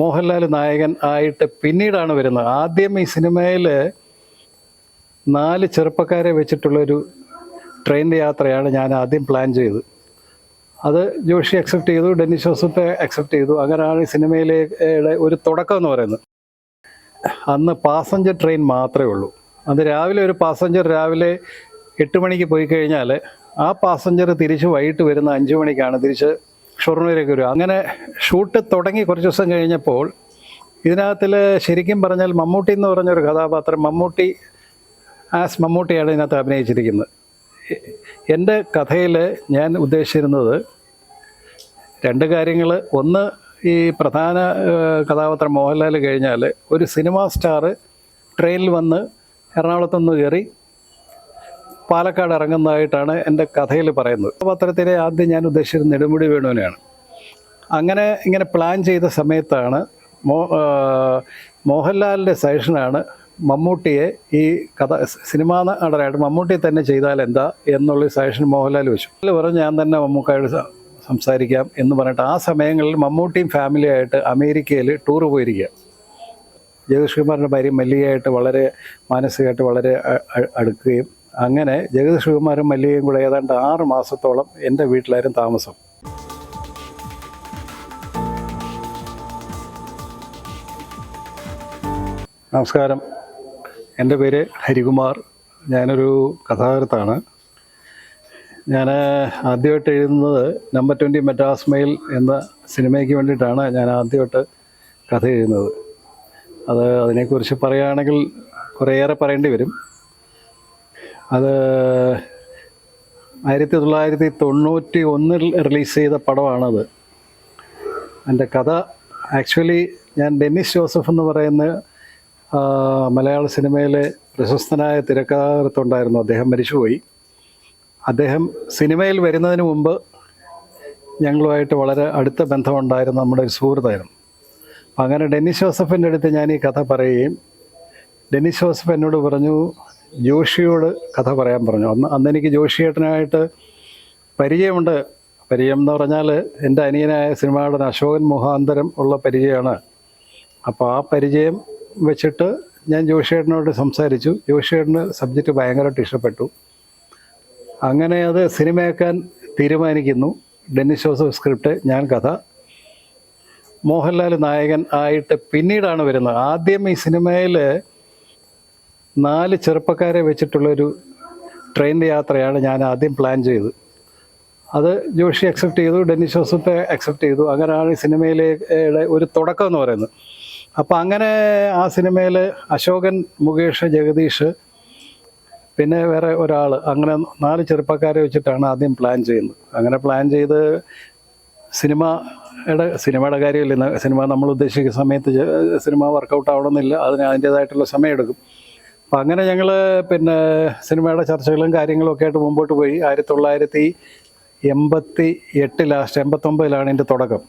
മോഹൻലാൽ നായകൻ ആയിട്ട് പിന്നീടാണ് വരുന്നത്. ആദ്യം ഈ സിനിമയിൽ നാല് ചെറുപ്പക്കാരെ വെച്ചിട്ടുള്ളൊരു ട്രെയിൻ യാത്രയാണ് ഞാൻ ആദ്യം പ്ലാൻ ചെയ്തത് അത് ജോഷി അക്സെപ്റ്റ് ചെയ്തു ഡെന്നിസ് ജോസഫ് അക്സെപ്റ്റ് ചെയ്തു. അങ്ങനെയാണ് ഈ സിനിമയിലെ ഒരു തുടക്കം എന്ന് പറയുന്നത്. അന്ന് പാസഞ്ചർ ട്രെയിൻ മാത്രമേ ഉള്ളൂ. അന്ന് രാവിലെ ഒരു പാസഞ്ചർ രാവിലെ എട്ട് മണിക്ക് പോയി കഴിഞ്ഞാൽ ആ പാസഞ്ചർ തിരിച്ച് വൈകിട്ട് വരുന്ന അഞ്ച് മണിക്കാണ് തിരിച്ച് ഷൊർണൂരേക്ക് വരിക. അങ്ങനെ ഷൂട്ട് തുടങ്ങി കുറച്ച് ദിവസം കഴിഞ്ഞപ്പോൾ ഇതിനകത്തിൽ ശരിക്കും പറഞ്ഞാൽ മമ്മൂട്ടി എന്ന് പറഞ്ഞൊരു കഥാപാത്രം മമ്മൂട്ടി ആസ് മമ്മൂട്ടിയാണ് ഇതിനകത്ത് അഭിനയിച്ചിരിക്കുന്നത്. എന്റെ കഥയിൽ ഞാൻ ഉദ്ദേശിച്ചിരുന്നത് രണ്ട് കാര്യങ്ങൾ. ഒന്ന് ഈ പ്രധാന കഥാപാത്രം മോഹൻലാൽ കഴിഞ്ഞാൽ ഒരു സിനിമാ സ്റ്റാർ ട്രെയിനിൽ വന്ന് എറണാകുളത്തുനിന്ന് കയറി പാലക്കാട് ഇറങ്ങുന്നതായിട്ടാണ് എന്റെ കഥയിൽ പറയുന്നത്. പത്രത്തിലെ ആദ്യം ഞാൻ ഉദ്ദേശിച്ചത് നെടുമുടി വേണുവിനെയാണ്. അങ്ങനെ ഇങ്ങനെ പ്ലാൻ ചെയ്ത സമയത്താണ് മോ മോഹൻലാലിന്റെ സജഷനാണ് മമ്മൂട്ടിയെ ഈ കഥ സിനിമാ നടനായിട്ട് മമ്മൂട്ടിയെ തന്നെ ചെയ്താൽ എന്താ എന്നുള്ള സജഷൻ മോഹൻലാൽ വെച്ചു അതിൽ പറഞ്ഞ് ഞാൻ തന്നെ മമ്മൂക്കായോട് സംസാരിക്കാം എന്ന് പറഞ്ഞിട്ട് ആ സമയങ്ങളിൽ മമ്മൂട്ടിയും ഫാമിലിയായിട്ട് അമേരിക്കയിൽ ടൂർ പോയിരിക്കുക. ജഗദീഷ് കുമാറിന്റെ ഭാര്യ മല്ലികയായിട്ട് വളരെ മാനസികമായിട്ട് വളരെ അടുക്കുകയും അങ്ങനെ ജഗതി കുമാരും മല്ലികയും കൂടെ ഏതാണ്ട് ആറ് മാസത്തോളം എന്റെ വീട്ടിലായിരുന്നു താമസം. നമസ്കാരം. എന്റെ പേര് ഹരികുമാർ. ഞാനൊരു കഥാകൃത്താണ്. ഞാൻ ആദ്യമായിട്ട് എഴുതുന്നത് നമ്പർ ട്വന്റി മെഡ്രാസ് മെയിൽ എന്ന സിനിമയ്ക്ക് വേണ്ടിയിട്ടാണ് ഞാൻ ആദ്യമായിട്ട് കഥ എഴുതുന്നത്. അത് അതിനെക്കുറിച്ച് പറയുകയാണെങ്കിൽ കുറേയേറെ പറയേണ്ടി വരും. അത് ആയിരത്തി തൊള്ളായിരത്തി തൊണ്ണൂറ്റി ഒന്നിൽ റിലീസ് ചെയ്ത പടമാണത്. എന്റെ കഥ ആക്ച്വലി ഞാൻ ഡെന്നിസ് ജോസഫ് എന്ന് പറയുന്ന മലയാള സിനിമയിലെ പ്രശസ്തനായ തിരക്കഥാകൃത്തുണ്ടായിരുന്നു. അദ്ദേഹം മരിച്ചുപോയി. അദ്ദേഹം സിനിമയിൽ വരുന്നതിന് മുമ്പ് ഞങ്ങളുമായിട്ട് വളരെ അടുത്ത ബന്ധമുണ്ടായിരുന്ന. നമ്മുടെ ഒരു സുഹൃത്തായിരുന്നു. അങ്ങനെ ഡെന്നിസ് ജോസഫിന്റെ അടുത്ത് ഞാൻ ഈ കഥ പറയുകയും ഡെന്നിസ് ജോസഫ് എന്നോട് പറഞ്ഞു ജോഷിയോട് കഥ പറയാൻ പറഞ്ഞു. അന്ന് അന്ന് എനിക്ക് ജോഷിയേട്ടനായിട്ട് പരിചയമുണ്ട്. പരിചയം എന്ന് പറഞ്ഞാൽ എന്റെ അനിയനായ സിനിമയുടെ അശോകൻ മുഖാന്തരം ഉള്ള പരിചയമാണ്. അപ്പോൾ ആ പരിചയം വെച്ചിട്ട് ഞാൻ ജോഷിയേട്ടനോട് സംസാരിച്ചു. ജോഷിയേട്ടന് സബ്ജക്റ്റ് ഭയങ്കരമായിട്ട് ഇഷ്ടപ്പെട്ടു. അങ്ങനെ അത് സിനിമയാക്കാൻ തീരുമാനിക്കുന്നു. ഡെന്നിസ് ജോസഫ് സ്ക്രിപ്റ്റ് ഞാൻ കഥ. മോഹൻലാൽ നായകൻ ആയിട്ട് പിന്നീടാണ് വരുന്നത്. ആദ്യം ഈ സിനിമയിൽ നാല് ചെറുപ്പക്കാരെ വെച്ചിട്ടുള്ളൊരു ട്രെയിൻ യാത്രയാണ് ഞാൻ ആദ്യം പ്ലാൻ ചെയ്തത്. അത് ജോഷി അക്സെപ്റ്റ് ചെയ്തു ഡെന്നിസ് ജോസഫ് അക്സെപ്റ്റ് ചെയ്തു. അങ്ങനെയാണ് ഈ സിനിമയിലെ ഒരു തുടക്കം എന്ന് പറയുന്നത്. അപ്പോൾ അങ്ങനെ ആ സിനിമയിൽ അശോകൻ മുകേഷ് ജഗദീഷ് പിന്നെ വേറെ ഒരാൾ അങ്ങനെ നാല് ചെറുപ്പക്കാരെ വെച്ചിട്ടാണ് ആദ്യം പ്ലാൻ ചെയ്യുന്നത്. അങ്ങനെ പ്ലാൻ ചെയ്ത് സിനിമയുടെ സിനിമയുടെ കാര്യമില്ല സിനിമ നമ്മൾ ഉദ്ദേശിക്കുന്ന സമയത്ത് സിനിമ വർക്കൗട്ട് ആവണമെന്നില്ല. അതിന് അതിന്റേതായിട്ടുള്ള സമയമെടുക്കും. അപ്പം അങ്ങനെ ഞങ്ങൾ പിന്നെ സിനിമയുടെ ചർച്ചകളും കാര്യങ്ങളും ഒക്കെ ആയിട്ട് മുമ്പോട്ട് പോയി. ആയിരത്തി തൊള്ളായിരത്തി എൺപത്തി എട്ട് ലാസ്റ്റ് എൺപത്തൊമ്പതിലാണ് എന്റെ തുടക്കം.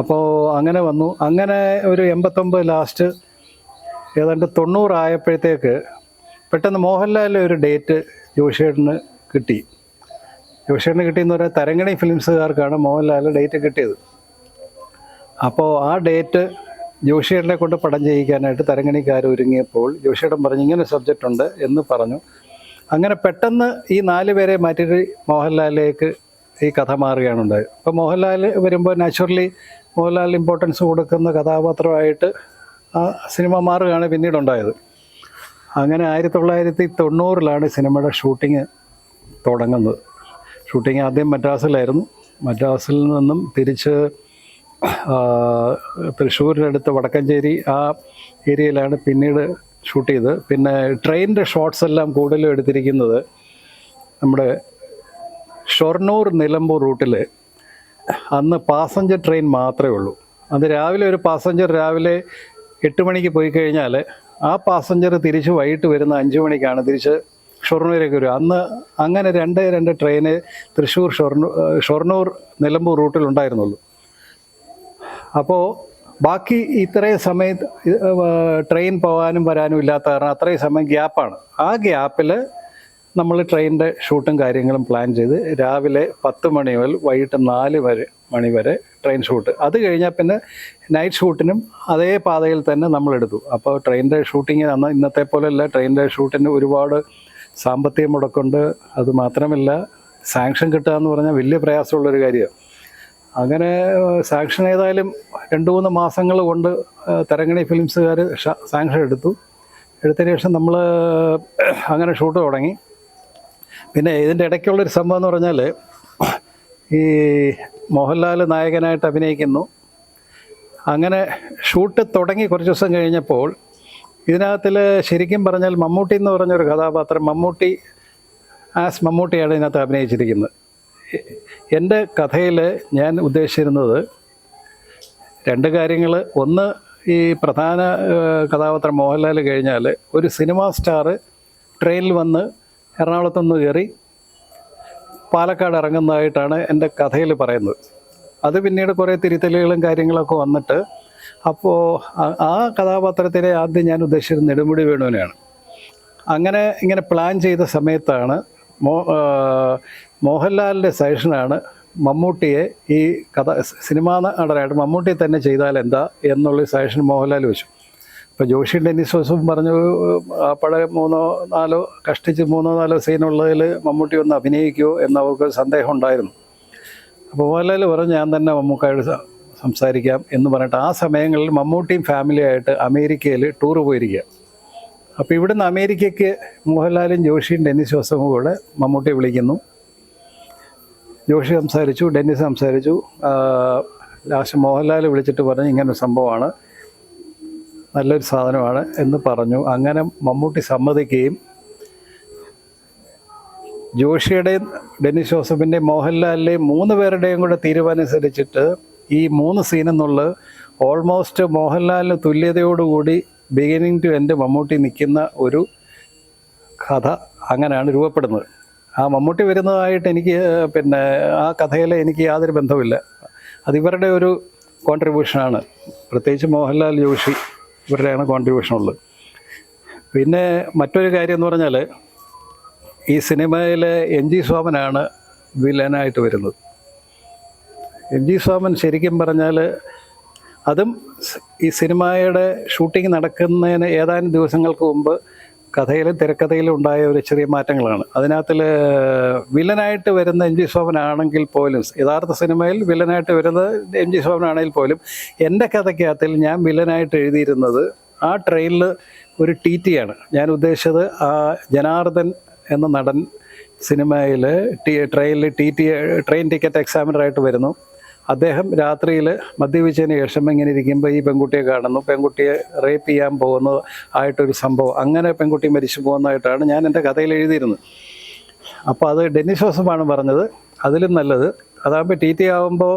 അപ്പോൾ അങ്ങനെ വന്നു. അങ്ങനെ ഒരു എൺപത്തൊമ്പത് ലാസ്റ്റ് ഏതാണ്ട് തൊണ്ണൂറായപ്പോഴത്തേക്ക് പെട്ടെന്ന് മോഹൻലാലിന്റെ ഒരു ഡേറ്റ് ജോഷിയേട്ടന് കിട്ടി. ജോഷിയേട്ടന് കിട്ടിയെന്ന് പറഞ്ഞാൽ തരങ്ങണി ഫിലിംസുകാർക്കാണ് മോഹൻലാലിന്റെ ഡേറ്റ് കിട്ടിയത്. അപ്പോൾ ആ ഡേറ്റ് ജോഷിയേട്ടനെ കൊണ്ട് പടം ചെയ്യിക്കാനായിട്ട് തരങ്ങണിക്കാർ ഒരുങ്ങിയപ്പോൾ ജോഷിയേട്ടൻ പറഞ്ഞു ഇങ്ങനെ സബ്ജക്റ്റ് ഉണ്ട് എന്ന് പറഞ്ഞു. അങ്ങനെ പെട്ടെന്ന് ഈ നാല് പേരെ മാറ്റിയിട്ട് മോഹൻലാലിലേക്ക് ഈ കഥ മാറുകയാണ് ഉണ്ടായത്. അപ്പോൾ മോഹൻലാൽ വരുമ്പോൾ നാച്ചുറലി മോഹൻലാൽ ഇമ്പോർട്ടൻസ് കൊടുക്കുന്ന കഥാപാത്രമായിട്ട് ആ സിനിമ മാറുകയാണ് പിന്നീടുണ്ടായത് അങ്ങനെ ആയിരത്തി തൊള്ളായിരത്തി തൊണ്ണൂറിലാണ് സിനിമയുടെ ഷൂട്ടിങ് തുടങ്ങുന്നത്. ഷൂട്ടിങ് ആദ്യം മദ്രാസിലായിരുന്നു. മദ്രാസിൽ നിന്നും തിരിച്ച് തൃശ്ശൂരിനടുത്ത് വടക്കഞ്ചേരി ആ ഏരിയയിലാണ് പിന്നീട് ഷൂട്ട് ചെയ്തത്. പിന്നെ ട്രെയിനിന്റെ ഷോട്ട്സ് എല്ലാം കൂടുതലും എടുത്തിരിക്കുന്നത് നമ്മുടെ ഷൊർണൂർ നിലമ്പൂർ റൂട്ടിൽ അന്ന് പാസഞ്ചർ ട്രെയിൻ മാത്രമേ ഉള്ളൂ. അന്ന് രാവിലെ ഒരു പാസഞ്ചർ രാവിലെ എട്ട് മണിക്ക് പോയി കഴിഞ്ഞാൽ ആ പാസഞ്ചർ തിരിച്ച് വൈകിട്ട് വരുന്ന അഞ്ച് മണിക്കാണ് തിരിച്ച് ഷൊർണൂരേക്ക് വരും അന്ന് അങ്ങനെ രണ്ട് രണ്ട് ട്രെയിന് തൃശ്ശൂർ ഷൊർണൂർ ഷൊർണൂർ നിലമ്പൂർ റൂട്ടിലുണ്ടായിരുന്നുള്ളൂ അപ്പോൾ ബാക്കി ഇത്രയും സമയം ട്രെയിൻ പോകാനും വരാനും ഇല്ലാത്ത കാരണം അത്രയും സമയം ഗ്യാപ്പാണ്. ആ ഗ്യാപ്പിൽ നമ്മൾ ട്രെയിനിന്റെ ഷൂട്ടും കാര്യങ്ങളും പ്ലാൻ ചെയ്ത് രാവിലെ പത്ത് മണി മുതൽ വൈകിട്ട് നാല് വരെ മണി വരെ ട്രെയിൻ ഷൂട്ട്. അത് കഴിഞ്ഞാൽ പിന്നെ നൈറ്റ് ഷൂട്ടിനും അതേ പാതയിൽ തന്നെ നമ്മൾ എടുത്തു. അപ്പോൾ ട്രെയിനിന്റെ ഷൂട്ടിങ് അന്ന് ഇന്നത്തെ പോലെയല്ല. ട്രെയിനിന്റെ ഷൂട്ടിന് ഒരുപാട് സാമ്പത്തിക മുടക്കുണ്ട്. അത് മാത്രമല്ല സാങ്ഷൻ കിട്ടുക എന്ന് പറഞ്ഞാൽ വലിയ പ്രയാസമുള്ളൊരു കാര്യമാണ്. അങ്ങനെ സാങ്ഷൻ ഏതായാലും രണ്ട് മൂന്ന് മാസങ്ങൾ കൊണ്ട് തരങ്ങണി ഫിലിംസുകാർ സാങ്ഷൻ എടുത്തു. എടുത്തതിന് ശേഷം നമ്മൾ അങ്ങനെ ഷൂട്ട് തുടങ്ങി. പിന്നെ ഇതിന്റെ ഇടയ്ക്കുള്ളൊരു സംഭവം എന്ന് പറഞ്ഞാൽ ഈ മോഹൻലാൽ നായകനായിട്ട് അഭിനയിക്കുന്നു. അങ്ങനെ ഷൂട്ട് തുടങ്ങി കുറച്ച് ദിവസം കഴിഞ്ഞപ്പോൾ ഇതിനകത്തിൽ ശരിക്കും പറഞ്ഞാൽ മമ്മൂട്ടി എന്ന് പറഞ്ഞൊരു കഥാപാത്രം മമ്മൂട്ടി ആസ് മമ്മൂട്ടിയാണ് ഇതിനകത്ത് അഭിനയിച്ചിരിക്കുന്നത്. എന്റെ കഥയിൽ ഞാൻ ഉദ്ദേശിച്ചിരുന്നത് രണ്ട് കാര്യങ്ങൾ. ഒന്ന് ഈ പ്രധാന കഥാപാത്രം മോഹൻലാൽ കഴിഞ്ഞാൽ ഒരു സിനിമാ സ്റ്റാർ ട്രെയിനിൽ വന്ന് എറണാകുളത്തുനിന്ന് കയറി പാലക്കാട് ഇറങ്ങുന്നതായിട്ടാണ് എന്റെ കഥയിൽ പറയുന്നത്. അത് പിന്നീട് കുറേ തിരുത്തലുകളും കാര്യങ്ങളൊക്കെ വന്നിട്ട് അപ്പോൾ ആ- ആ കഥാപാത്രത്തിനെ ആദ്യം ഞാൻ ഉദ്ദേശിച്ചത് നെടുമുടി വേണുവിനെയാണ്. അങ്ങനെ ഇങ്ങനെ പ്ലാൻ ചെയ്ത സമയത്താണ് മോ മോഹൻലാലിന്റെ സജഷനാണ് മമ്മൂട്ടിയെ ഈ കഥ സിനിമാ നടനായിട്ട് മമ്മൂട്ടിയെ തന്നെ ചെയ്താൽ എന്താ എന്നുള്ള സജഷൻ മോഹൻലാൽ വെച്ചു. അപ്പോൾ ജോഷി ഡെന്നിസ് ജോസഫും പറഞ്ഞു ആ പഴം മൂന്നോ നാലോ കഷ്ടിച്ച് മൂന്നോ നാലോ സീനുള്ളതിൽ മമ്മൂട്ടി ഒന്ന് അഭിനയിക്കുമോ എന്ന് അവർക്ക് സന്ദേഹം ഉണ്ടായിരുന്നു. അപ്പോൾ മോഹൻലാൽ പറഞ്ഞു ഞാൻ തന്നെ മമ്മൂക്കായോട് സംസാരിക്കാം എന്ന് പറഞ്ഞിട്ട് ആ സമയങ്ങളിൽ മമ്മൂട്ടിയും ഫാമിലിയായിട്ട് അമേരിക്കയിൽ ടൂർ പോയിരിക്കുക അപ്പോൾ ഇവിടുന്ന് അമേരിക്കയ്ക്ക് മോഹൻലാലും ജോഷിയും ഡെന്നിസ് ജോസഫും കൂടെ മമ്മൂട്ടിയെ വിളിക്കുന്നു. ജോഷി സംസാരിച്ചു ഡെന്നിസ് സംസാരിച്ചു. ലാസ്റ്റ് മോഹൻലാൽ വിളിച്ചിട്ട് പറഞ്ഞു ഇങ്ങനൊരു സംഭവമാണ്. നല്ലൊരു സാധനമാണ് എന്ന് പറഞ്ഞു. അങ്ങനെ മമ്മൂട്ടി സമ്മതിക്കുകയും ജോഷിയുടെയും ഡെന്നിസ് ജോസഫിന്റെയും മോഹൻലാലിന്റെയും മൂന്ന് പേരുടെയും കൂടെ തീരുമാനമനുസരിച്ചിട്ട് ഈ മൂന്ന് സീനെന്നുള്ളത് ഓൾമോസ്റ്റ് മോഹൻലാലിന് തുല്യതയോടുകൂടി ബിഗിനിങ് ടു എന്റെ മമ്മൂട്ടി നിൽക്കുന്ന ഒരു കഥ അങ്ങനെയാണ് രൂപപ്പെടുന്നത്. ആ മമ്മൂട്ടി വരുന്നതായിട്ട് എനിക്ക് പിന്നെ ആ കഥയിൽ എനിക്ക് യാതൊരു ബന്ധവുമില്ല. അതിവരുടെ ഒരു കോൺട്രിബ്യൂഷനാണ് പ്രത്യേകിച്ച് മോഹൻലാൽ ജോഷി ഇവരുടെയാണ് കോൺട്രിബ്യൂഷൻ ഉള്ളത്. പിന്നെ മറ്റൊരു കാര്യം എന്ന് പറഞ്ഞാൽ ഈ സിനിമയിലെ എം ജി സോമനാണ് വില്ലനായിട്ട് വരുന്നത്. എം ജി സോമൻ ശരിക്കും പറഞ്ഞാൽ അതും ഈ സിനിമയുടെ ഷൂട്ടിംഗ് നടക്കുന്നതിന് ഏതാനും ദിവസങ്ങൾക്ക് മുമ്പ് കഥയിലും തിരക്കഥയിലും ഉണ്ടായ ഒരു ചെറിയ മാറ്റങ്ങളാണ്. അതിനകത്തിൽ വില്ലനായിട്ട് വരുന്ന എം ജി ശോഭനാണെങ്കിൽ പോലും യഥാർത്ഥ സിനിമയിൽ വില്ലനായിട്ട് വരുന്നത് എം ജി ശോഭനാണെങ്കിൽ പോലും എന്റെ കഥയ്ക്കകത്തിൽ ഞാൻ വില്ലനായിട്ട് എഴുതിയിരുന്നത് ആ ട്രെയിനിൽ ഒരു ടി ടി ആണ്. ഞാൻ ഉദ്ദേശിച്ചത് ആ ജനാർദ്ദൻ എന്ന നടൻ സിനിമയിൽ ടി ട്രെയിനിൽ ടി ടി ട്രെയിൻ ടിക്കറ്റ് എക്സാമിനറായിട്ട് വരുന്നു. അദ്ദേഹം രാത്രിയിൽ മദ്യപിച്ചതിന് ശേഷം ഇങ്ങനെ ഇരിക്കുമ്പോൾ ഈ പെൺകുട്ടിയെ കാണുന്നു. പെൺകുട്ടിയെ റേപ്പ് ചെയ്യാൻ പോകുന്ന ആയിട്ടൊരു സംഭവം. അങ്ങനെ പെൺകുട്ടി മരിച്ചു പോകുന്നതായിട്ടാണ് ഞാൻ എന്റെ കഥയിൽ എഴുതിയിരുന്നത്. അപ്പോൾ അത് ഡെന്നിസ് ജോസഫാണ് പറഞ്ഞത്. അതിലും നല്ലത്. അതാകുമ്പോൾ ടി ടി ആകുമ്പോൾ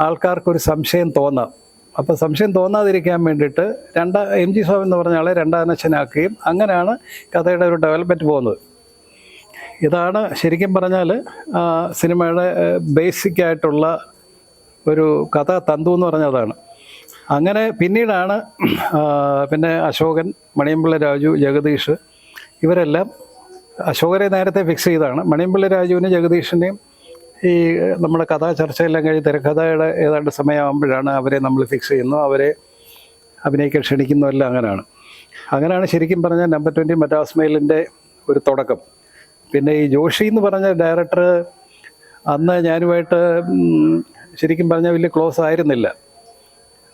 ആൾക്കാർക്കൊരു സംശയം തോന്നാം. അപ്പോൾ സംശയം തോന്നാതിരിക്കാൻ വേണ്ടിയിട്ട് രണ്ടാ എം ജി സ്വാമി എന്ന് പറഞ്ഞ ആളെ രണ്ടാനച്ഛനാക്കുകയും അങ്ങനെയാണ് കഥയുടെ ഒരു ഡെവലപ്മെന്റ് പോകുന്നത്. ഇതാണ് ശരിക്കും പറഞ്ഞാൽ സിനിമയുടെ ബേസിക് ആയിട്ടുള്ള ഒരു കഥ തന്തു എന്ന് പറഞ്ഞതാണ്. അങ്ങനെ പിന്നീടാണ് പിന്നെ അശോകൻ മണിയമ്പിള്ള രാജു ജഗദീഷ് ഇവരെല്ലാം അശോകരെ നേരത്തെ ഫിക്സ് ചെയ്തതാണ്. മണിയമ്പിള്ള രാജുവിനെ ജഗദീഷിനെയും ഈ നമ്മുടെ കഥാ ചർച്ചയെല്ലാം കഴിഞ്ഞ് തിരക്കഥയുടെ ഏതാണ്ട് സമയമാകുമ്പോഴാണ് അവരെ നമ്മൾ ഫിക്സ് ചെയ്യുന്നു അവരെ അഭിനയിക്കാൻ ക്ഷണിക്കുന്നു എല്ലാം അങ്ങനെയാണ്. അങ്ങനെയാണ് ശരിക്കും പറഞ്ഞാൽ നമ്പർ ട്വന്റി മറ്റാസ്മയിലിന്റെ ഒരു തുടക്കം. പിന്നെ ഈ ജോഷി എന്ന് പറഞ്ഞ ഡയറക്ടർ അന്ന് ഞാനുമായിട്ട് ശരിക്കും പറഞ്ഞാൽ വലിയ ക്ലോസ് ആയിരുന്നില്ല.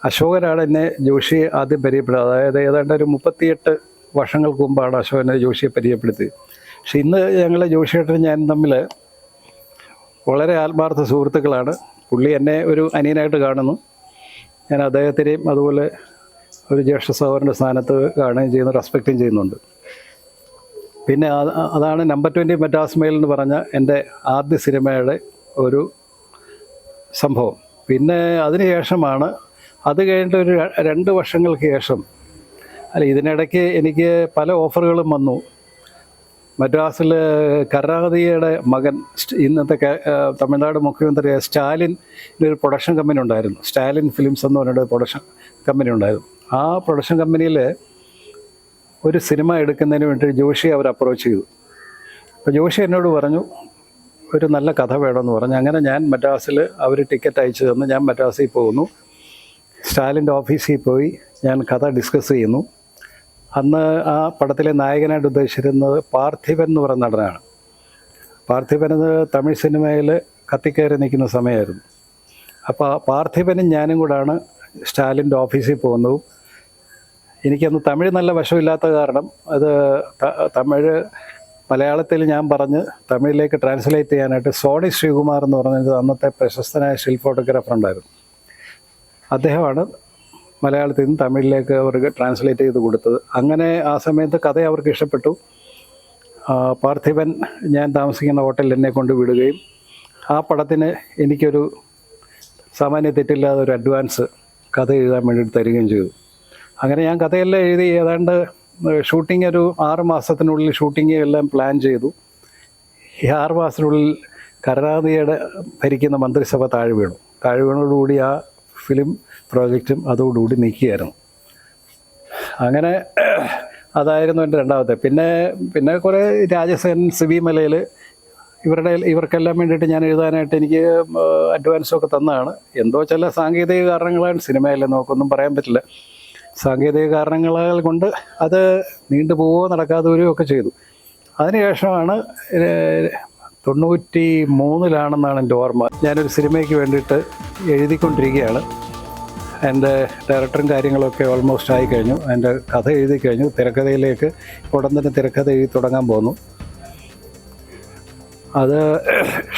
അശോകനാണ് എന്നെ ജോഷിയെ ആദ്യം പരിചയപ്പെടുന്നത്. അതായത് ഏതാണ്ട് ഒരു മുപ്പത്തിയെട്ട് വർഷങ്ങൾക്ക് മുമ്പാണ് അശോകനെ ജോഷിയെ പരിചയപ്പെടുത്തിയത്. പക്ഷെ ഇന്ന് ഞങ്ങളെ ജോഷിയേട്ടനും ഞാൻ തമ്മിൽ വളരെ ആത്മാർത്ഥ സുഹൃത്തുക്കളാണ്. പുള്ളി എന്നെ ഒരു അനിയനായിട്ട് കാണുന്നു. ഞാൻ അദ്ദേഹത്തിനെയും അതുപോലെ ഒരു ജ്യേഷ്ഠ സഹോദരന്റെ സ്ഥാനത്ത് കാണുകയും ചെയ്യുന്നു റെസ്പെക്റ്റും ചെയ്യുന്നുണ്ട്. പിന്നെ അതാണ് നമ്പർ ട്വന്റി മെറ്റാസ്മയിൽ എന്ന് പറഞ്ഞ എന്റെ ആദ്യ സിനിമയുടെ ഒരു സംഭവം. പിന്നെ അതിന് ശേഷമാണ് അത് കഴിഞ്ഞിട്ട് ഒരു രണ്ട് വർഷങ്ങൾക്ക് ശേഷം അല്ല ഇതിനിടയ്ക്ക് എനിക്ക് പല ഓഫറുകളും വന്നു. മദ്രാസിൽ കരാഗതിയുടെ മകൻ ഇന്നത്തെ തമിഴ്നാട് മുഖ്യമന്ത്രി സ്റ്റാലിൻ ഒരു പ്രൊഡക്ഷൻ കമ്പനി ഉണ്ടായിരുന്നു. സ്റ്റാലിൻ ഫിലിംസ് എന്ന് പറഞ്ഞിട്ട് പ്രൊഡക്ഷൻ കമ്പനി ഉണ്ടായിരുന്നു. ആ പ്രൊഡക്ഷൻ കമ്പനിയിൽ ഒരു സിനിമ എടുക്കുന്നതിന് വേണ്ടി ജോഷി അവർ അപ്രോച്ച് ചെയ്തു. അപ്പോൾ ജോഷി എന്നോട് പറഞ്ഞു ഒരു നല്ല കഥ വേണമെന്ന് പറഞ്ഞു. അങ്ങനെ ഞാൻ മദ്രാസിൽ അവർ ടിക്കറ്റ് അയച്ചു തന്നു. ഞാൻ മദ്രാസിൽ പോകുന്നു. സ്റ്റാലിന്റെ ഓഫീസിൽ പോയി ഞാൻ കഥ ഡിസ്കസ് ചെയ്യുന്നു. അന്ന് ആ പടത്തിലെ നായകനായിട്ട് ഉദ്ദേശിച്ചിരുന്നത് പാർത്ഥിവൻ എന്ന് പറയുന്ന നടനാണ്. പാർത്ഥിവൻ എന്ന് തമിഴ് സിനിമയിൽ കത്തിക്കയറി നിൽക്കുന്ന സമയമായിരുന്നു. അപ്പോൾ പാർത്ഥിവനും ഞാനും കൂടാണ് സ്റ്റാലിന്റെ ഓഫീസിൽ പോകുന്നതും. എനിക്കന്ന് തമിഴ് നല്ല വശമില്ലാത്ത കാരണം അത് തമിഴ് മലയാളത്തിൽ ഞാൻ പറഞ്ഞ് തമിഴിലേക്ക് ട്രാൻസ്ലേറ്റ് ചെയ്യാനായിട്ട് സോണി ശ്രീകുമാർ എന്ന് പറഞ്ഞത് അന്നത്തെ പ്രശസ്തനായ സ്റ്റിൽ ഫോട്ടോഗ്രാഫർ ഉണ്ടായിരുന്നു. അദ്ദേഹമാണ് മലയാളത്തിൽ നിന്ന് തമിഴിലേക്ക് അവർക്ക് ട്രാൻസ്ലേറ്റ് ചെയ്ത് കൊടുത്തത്. അങ്ങനെ ആ സമയത്ത് കഥ അവർക്ക് ഇഷ്ടപ്പെട്ടു. പാർത്ഥിവൻ ഞാൻ താമസിക്കുന്ന ഹോട്ടലിൽ എന്നെ കൊണ്ട് വിടുകയും ആ പടത്തിന് എനിക്കൊരു സാമാന്യ തെറ്റില്ലാതെ ഒരു അഡ്വാൻസ് കഥ എഴുതാൻ വേണ്ടിയിട്ട് തരികയും ചെയ്തു. അങ്ങനെ ഞാൻ കഥയെല്ലാം എഴുതി ഏതാണ്ട് ഷൂട്ടിംഗ് ഒരു ആറ് മാസത്തിനുള്ളിൽ ഷൂട്ടിംഗ് എല്ലാം പ്ലാൻ ചെയ്തു. ഈ ആറ് മാസത്തിനുള്ളിൽ കരുണാനിധിയുടെ ഭരിക്കുന്ന മന്ത്രിസഭ താഴെ വീണു. താഴെ വീണോടുകൂടി ആ ഫിലിം പ്രോജക്റ്റും അതോടുകൂടി നീക്കിയായിരുന്നു. അങ്ങനെ അതായിരുന്നു എന്റെ രണ്ടാമത്തെ. പിന്നെ പിന്നെ കുറേ രാജസേൻ സിബി മലയിൽ ഇവരുടെ ഇവർക്കെല്ലാം വേണ്ടിയിട്ട് ഞാൻ എഴുതാനായിട്ട് എനിക്ക് അഡ്വാൻസൊക്കെ തന്നതാണ്. എന്തോ ചില സാങ്കേതിക കാരണങ്ങളാണ് സിനിമയല്ലേ നമുക്കൊന്നും പറയാൻ പറ്റില്ല. സാങ്കേതിക കാരണങ്ങളാൽ കൊണ്ട് അത് നീണ്ടുപോവോ നടക്കാതെ വരികയോ ഒക്കെ ചെയ്തു. അതിനുശേഷമാണ് തൊണ്ണൂറ്റി മൂന്നിലാണെന്നാണ് എന്റെ ഓർമ്മ. ഞാനൊരു സിനിമയ്ക്ക് വേണ്ടിയിട്ട് എഴുതിക്കൊണ്ടിരിക്കുകയാണ്. എന്റെ ഡയറക്ടറും കാര്യങ്ങളൊക്കെ ഓൾമോസ്റ്റ് ആയി കഴിഞ്ഞു. എന്റെ കഥ എഴുതി കഴിഞ്ഞു. തിരക്കഥയിലേക്ക് ഉടൻ തന്നെ തിരക്കഥ എഴുതി തുടങ്ങാൻ പോന്നു. അത്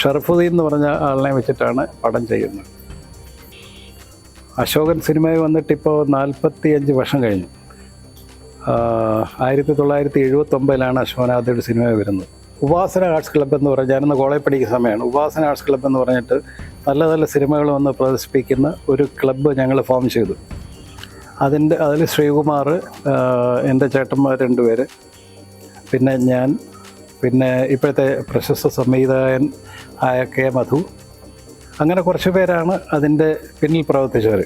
ഷറഫുദ്ദീൻ എന്ന് പറഞ്ഞ ആളിനെ വെച്ചിട്ടാണ് പടം ചെയ്യുന്നത്. അശോകൻ സിനിമയിൽ വന്നിട്ട് ഇപ്പോൾ നാൽപ്പത്തി അഞ്ച് വർഷം കഴിഞ്ഞു. ആയിരത്തി തൊള്ളായിരത്തി എഴുപത്തൊമ്പതിലാണ് അശോകനാഥയുടെ സിനിമ വരുന്നത്. ഉപാസന ആർട്സ് ക്ലബ്ബ് എന്ന് പറഞ്ഞാൽ ഞാനിന്ന് കോളേജ് പഠിക്കുന്ന സമയമാണ്. ഉപാസന ആർട്സ് ക്ലബ്ബ് എന്ന് പറഞ്ഞിട്ട് നല്ല നല്ല സിനിമകൾ വന്ന് പ്രദർശിപ്പിക്കുന്ന ഒരു ക്ലബ്ബ് ഞങ്ങൾ ഫോം ചെയ്തു. അതിന്റെ അതിൽ ശ്രീകുമാർ എന്റെ ചേട്ടന്മാർ രണ്ടുപേര് പിന്നെ ഞാൻ പിന്നെ ഇപ്പോഴത്തെ പ്രശസ്ത സംവിധായകൻ ആയ കെ മധു അങ്ങനെ കുറച്ച് പേരാണ് അതിന്റെ പിന്നിൽ പ്രവർത്തിച്ചവർ